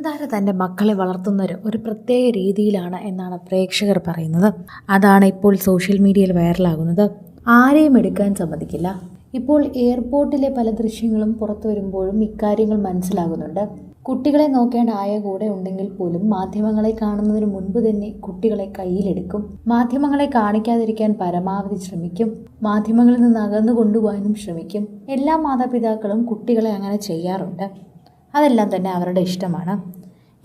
നയൻതാര തന്റെ മക്കളെ വളർത്തുന്നത് ഒരു പ്രത്യേക രീതിയിലാണ് എന്നാണ് പ്രേക്ഷകർ പറയുന്നത്. അതാണ് ഇപ്പോൾ സോഷ്യൽ മീഡിയയിൽ വൈറലാകുന്നത്. ആരെയും എടുക്കാൻ സമ്മതിക്കില്ല. ഇപ്പോൾ എയർപോർട്ടിലെ പല ദൃശ്യങ്ങളും പുറത്തു വരുമ്പോഴും ഇക്കാര്യങ്ങൾ മനസ്സിലാകുന്നുണ്ട്. കുട്ടികളെ നോക്കേണ്ട ആയ കൂടെ ഉണ്ടെങ്കിൽ പോലും മാധ്യമങ്ങളെ കാണുന്നതിന് മുൻപ് തന്നെ കുട്ടികളെ കയ്യിലെടുക്കും. മാധ്യമങ്ങളെ കാണിക്കാതിരിക്കാൻ പരമാവധി ശ്രമിക്കും. മാധ്യമങ്ങളിൽ നിന്ന് അകന്നു കൊണ്ടുപോകാനും ശ്രമിക്കും. എല്ലാ മാതാപിതാക്കളും കുട്ടികളെ അങ്ങനെ ചെയ്യാറുണ്ട്. അതെല്ലാം തന്നെ അവരുടെ ഇഷ്ടമാണ്.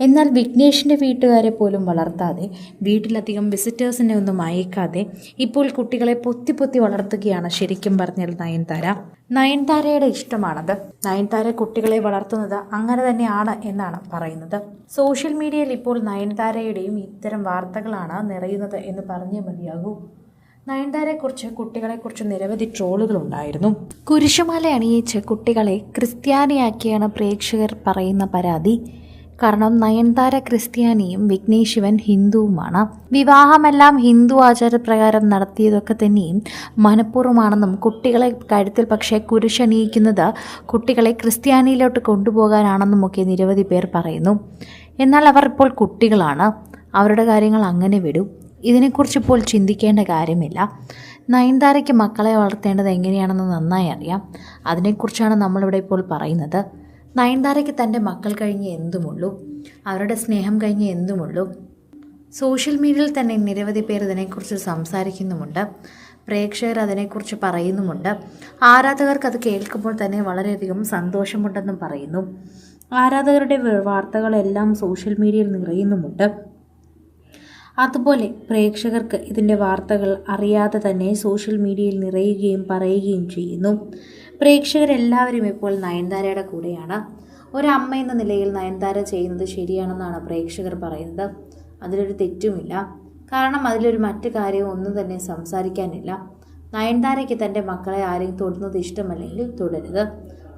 എന്നാൽ വിഘ്നേഷിന്റെ വീട്ടുകാരെ പോലും വളർത്താതെ വീട്ടിലധികം വിസിറ്റേഴ്സിനെ ഒന്നും അയക്കാതെ ഇപ്പോൾ കുട്ടികളെ പൊത്തി പൊത്തി വളർത്തുകയാണ് ശരിക്കും പറഞ്ഞാൽ നയൻതാര. നയൻതാരയുടെ ഇഷ്ടമാണത്. നയൻതാര കുട്ടികളെ വളർത്തുന്നത് അങ്ങനെ തന്നെയാണ് എന്നാണ് പറയുന്നത്. സോഷ്യൽ മീഡിയയിൽ ഇപ്പോൾ നയൻതാരയുടെയും ഇത്തരം വാർത്തകളാണ് നിറയുന്നത് എന്ന് പറഞ്ഞേ മതിയാകൂ. നയൻതാരയെക്കുറിച്ച് കുട്ടികളെക്കുറിച്ച് നിരവധി ട്രോളുകൾ ഉണ്ടായിരുന്നു കുരിശുമാല അണിയിച്ച് കുട്ടികളെ ക്രിസ്ത്യാനിയാക്കിയാണ് പ്രേക്ഷകർ പറയുന്ന പരാതി. കാരണം നയൻതാര ക്രിസ്ത്യാനിയും വിഘ്നേഷ് ശിവൻ ഹിന്ദുവുമാണ്. വിവാഹമെല്ലാം ഹിന്ദു ആചാരപ്രകാരം നടത്തിയതൊക്കെ തന്നെയും മനഃപൂർവമാണെന്നും കുട്ടികളെ കാര്യത്തിൽ പക്ഷേ കുരിശണിയിക്കുന്നത് കുട്ടികളെ ക്രിസ്ത്യാനിയിലോട്ട് കൊണ്ടുപോകാനാണെന്നും ഒക്കെ നിരവധി പേർ പറയുന്നു. എന്നാൽ അവർ ഇപ്പോൾ കുട്ടികളാണ്. അവരുടെ കാര്യങ്ങൾ അങ്ങനെ വിടും. ഇതിനെക്കുറിച്ച് ഇപ്പോൾ ചിന്തിക്കേണ്ട കാര്യമില്ല. നയൻതാരയ്ക്ക് മക്കളെ വളർത്തേണ്ടത് എങ്ങനെയാണെന്ന് നന്നായി അറിയാം. അതിനെക്കുറിച്ചാണ് നമ്മളിവിടെ ഇപ്പോൾ പറയുന്നത്. നയൻതാരയ്ക്ക് തന്റെ മക്കൾ കഴിഞ്ഞ് എന്തുമുള്ളൂ? അവരുടെ സ്നേഹം കഴിഞ്ഞ് എന്തുമുള്ളൂ? സോഷ്യൽ മീഡിയയിൽ തന്നെ നിരവധി പേർ ഇതിനെക്കുറിച്ച് സംസാരിക്കുന്നുമുണ്ട്. പ്രേക്ഷകർ അതിനെക്കുറിച്ച് പറയുന്നുമുണ്ട്. ആരാധകർക്ക് അത് കേൾക്കുമ്പോൾ തന്നെ വളരെയധികം സന്തോഷമുണ്ടെന്നും പറയുന്നു. ആരാധകരുടെ വാർത്തകളെല്ലാം സോഷ്യൽ മീഡിയയിൽ നിറയുന്നുമുണ്ട്. അതുപോലെ പ്രേക്ഷകർക്ക് ഇതിന്റെ വാർത്തകൾ അറിയാതെ തന്നെ സോഷ്യൽ മീഡിയയിൽ നിറയുകയും പറയുകയും ചെയ്യുന്നു. പ്രേക്ഷകരെല്ലാവരും ഇപ്പോൾ നയൻതാരയുടെ കൂടെയാണ്. ഒരമ്മ എന്ന നിലയിൽ നയൻതാര ചെയ്യുന്നത് ശരിയാണെന്നാണ് പ്രേക്ഷകർ പറയുന്നത്. അതിലൊരു തെറ്റുമില്ല. കാരണം അതിലൊരു മറ്റു കാര്യവും ഒന്നും തന്നെ സംസാരിക്കാനില്ല. നയൻതാരയ്ക്ക് തന്റെ മക്കളെ ആരെയും തൊടുന്നത് ഇഷ്ടമല്ലെങ്കിൽ തുടരുത്.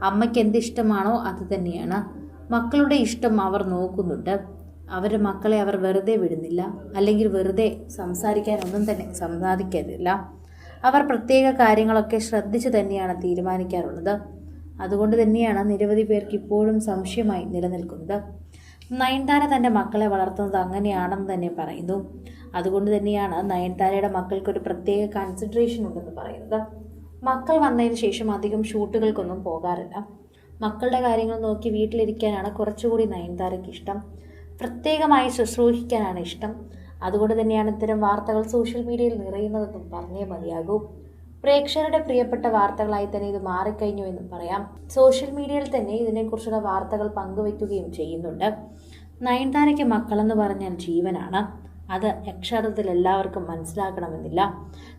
അമ്മയ്ക്ക് എന്ത് ഇഷ്ടമാണോ അത് തന്നെയാണ്. മക്കളുടെ ഇഷ്ടം അവർ നോക്കുന്നുണ്ട്. അവരുടെ മക്കളെ അവർ വെറുതെ വിടുന്നില്ല. അല്ലെങ്കിൽ വെറുതെ സംസാരിക്കാനൊന്നും തന്നെ സംസാരിക്കരുതില്ല അവർ പ്രത്യേക കാര്യങ്ങളൊക്കെ ശ്രദ്ധിച്ചു തന്നെയാണ് തീരുമാനിക്കാറുള്ളത്. അതുകൊണ്ട് തന്നെയാണ് നിരവധി പേർക്ക് ഇപ്പോഴും സംശയമായി നിലനിൽക്കുന്നത്. നയൻതാര തന്റെ മക്കളെ വളർത്തുന്നത് അങ്ങനെയാണെന്ന് തന്നെ പറയുന്നു. അതുകൊണ്ട് തന്നെയാണ് നയൻതാരയുടെ മക്കൾക്കൊരു പ്രത്യേക കൺസിഡറേഷൻ ഉണ്ടെന്ന് പറയുന്നത്. മക്കൾ വന്നതിന് ശേഷം അധികം ഷൂട്ടുകൾക്കൊന്നും പോകാറില്ല. മക്കളുടെ കാര്യങ്ങൾ നോക്കി വീട്ടിലിരിക്കാനാണ് കുറച്ചുകൂടി നയൻതാരയ്ക്ക് ഇഷ്ടം. പ്രത്യേകമായി ശുശ്രൂഷിക്കാനാണ് ഇഷ്ടം. അതുകൊണ്ട് തന്നെയാണ് ഇത്തരം വാർത്തകൾ സോഷ്യൽ മീഡിയയിൽ നിറയുന്നതെന്നും പറഞ്ഞേ മതിയാകൂ. പ്രേക്ഷകരുടെ പ്രിയപ്പെട്ട വാർത്തകളായി തന്നെ ഇത് മാറിക്കഴിഞ്ഞു എന്നും പറയാം. സോഷ്യൽ മീഡിയയിൽ തന്നെ ഇതിനെക്കുറിച്ചുള്ള വാർത്തകൾ പങ്കുവയ്ക്കുകയും ചെയ്യുന്നുണ്ട്. നയൻതാരയ്ക്ക് മക്കളെന്ന് പറഞ്ഞാൽ ജീവനാണ്. അത് അക്ഷരത്തിൽ എല്ലാവർക്കും മനസ്സിലാക്കണമെന്നില്ല.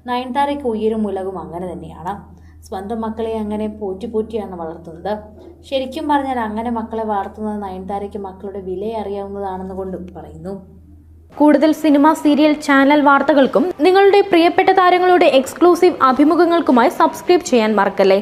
നയൻതാരയ്ക്ക് ഉയരും മുലകും അങ്ങനെ തന്നെയാണ്. സ്വന്തം മക്കളെ അങ്ങനെ പോറ്റി പോറ്റിയാണ് വളർത്തുന്നത്. ശരിക്കും പറഞ്ഞാൽ അങ്ങനെ മക്കളെ വളർത്തുന്നത് നയൻതാരയ്ക്ക് മക്കളുടെ വില അറിയാവുന്നതാണെന്ന് കൊണ്ടും പറയുന്നു. കൂടുതൽ സിനിമ സീരിയൽ ചാനൽ വാർത്തകൾക്കും നിങ്ങളുടെ പ്രിയപ്പെട്ട താരങ്ങളുടെ എക്സ്ക്ലൂസീവ് അഭിമുഖങ്ങൾക്കുമായി സബ്സ്ക്രൈബ് ചെയ്യാൻ മറക്കല്ലേ?